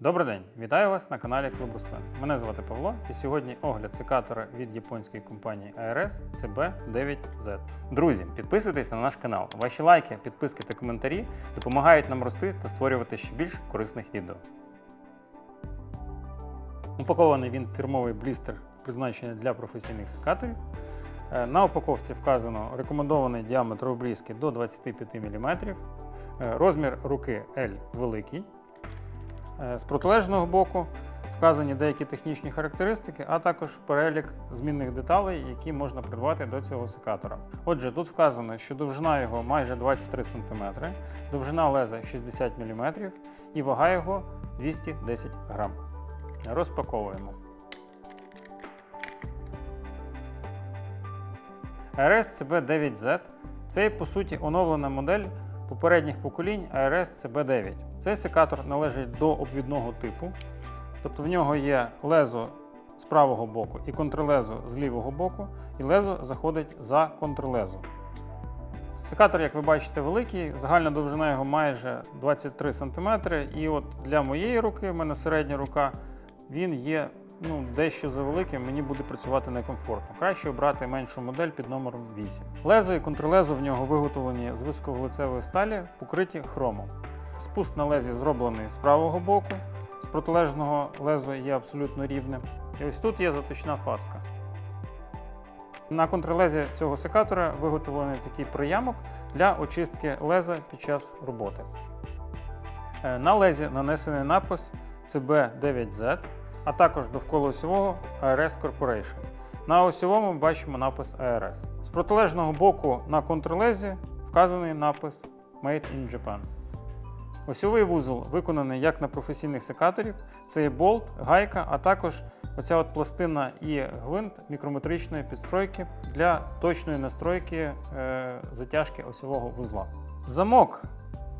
Добрий день, вітаю вас на каналі Клуб Руслан. Мене звати Павло, і сьогодні огляд секатора від японської компанії ARS CB9Z. Друзі, підписуйтесь на наш канал. Ваші лайки, підписки та коментарі допомагають нам рости та створювати ще більш корисних відео. Упакований він фірмовий блістер, призначений для професійних секаторів. Е, На упаковці вказано рекомендований діаметр обрізки до 25 мм, Е, розмір руки L великий. Е, З протилежного боку вказані деякі технічні характеристики, а також перелік змінних деталей, які можна придбати до цього секатора. Отже, тут вказано, що довжина його майже 23 см, довжина леза 60 мм і вага його 210 грам. Розпаковуємо. ARS CB9Z це по суті оновлена модель попередніх поколінь ARS CB9. Цей секатор належить до обвідного типу, тобто в нього є лезо з правого боку і контрлезо з лівого боку, і лезо заходить за контрлезо. Секатор, як ви бачите, великий, загальна довжина його майже 23 см. І от для моєї руки, в мене середня рука, він є ну, дещо завеликим, мені буде працювати некомфортно. Краще обрати меншу модель під номером 8. Лезо і контрлезо в нього виготовлені з високовуглецевої сталі, покриті хромом. Спуск на лезі зроблений з правого боку, з протилежного лезо є абсолютно рівним. І ось тут є заточна фаска. На контрлезі цього секатора виготовлений такий приямок для очистки леза під час роботи. Е, На лезі нанесений напис CB9Z, а також довкола осьового ARS Corporation. На осьовому ми бачимо напис ARS. З протилежного боку на контрлезі вказаний напис Made in Japan. Осьовий вузол виконаний як на професійних секаторів. Це є болт, гайка, а також оця от пластина і гвинт мікрометричної підстройки для точної настройки е, затяжки осьового вузла. Замок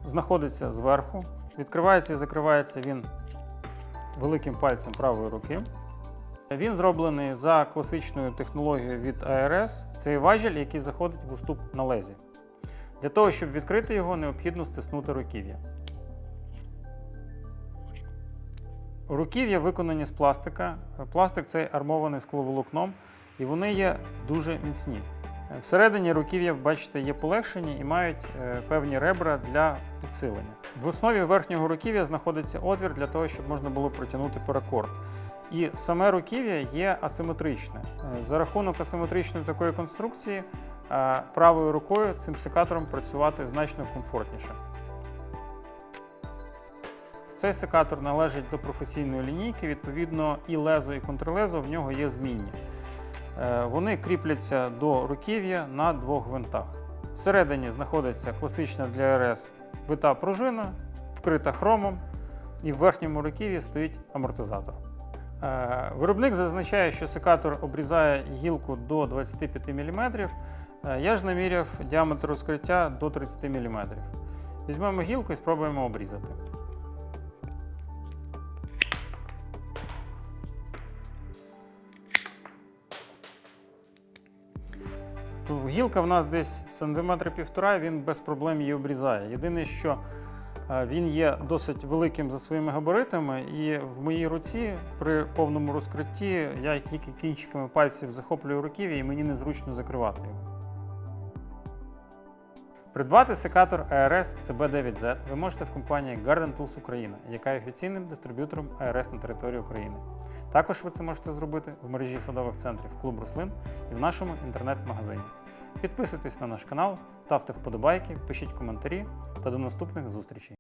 знаходиться зверху, відкривається і закривається він великим пальцем правої руки. Він зроблений за класичною технологією від ARS. Це важіль, який заходить в уступ на лезі. Для того, щоб відкрити його, необхідно стиснути руків'я. Руків'я виконані з пластика. Пластик цей армований скловолокном, і вони є дуже міцні. Всередині руків'я, бачите, є полегшені і мають е, певні ребра для підсилення. В основі верхнього руків'я знаходиться отвір для того, щоб можна було протягнути паракорд. І саме руків'я є асиметричне. Е, За рахунок асиметричної такої конструкції е, правою рукою цим секатором працювати значно комфортніше. Цей секатор належить до професійної лінійки, відповідно, і лезо, і контрлезо в нього є змінні. Е, Вони кріпляться до руків'я на двох гвинтах. Всередині знаходиться класична для РС вита пружина, вкрита хромом, і в верхньому руків'ї стоїть амортизатор. Е, Виробник зазначає, що секатор обрізає гілку до 25 мм. Я ж наміряв діаметр розкриття до 30 мм. Візьмемо гілку і спробуємо обрізати. То гілка в нас десь сантиметр півтора, він без проблем її обрізає. Єдине, що е, він є досить великим за своїми габаритами, і в моїй руці при повному розкритті я тільки кінчиками пальців захоплюю руків'я і мені незручно закривати його. Придбати секатор ARS CB9Z ви можете в компанії Garden Tools Україна, яка є офіційним дистриб'ютором ARS на території України. Також ви це можете зробити в мережі садових центрів Клуб Рослин і в нашому інтернет-магазині. Підписуйтесь на наш канал, ставте вподобайки, пишіть коментарі та до наступних зустрічей.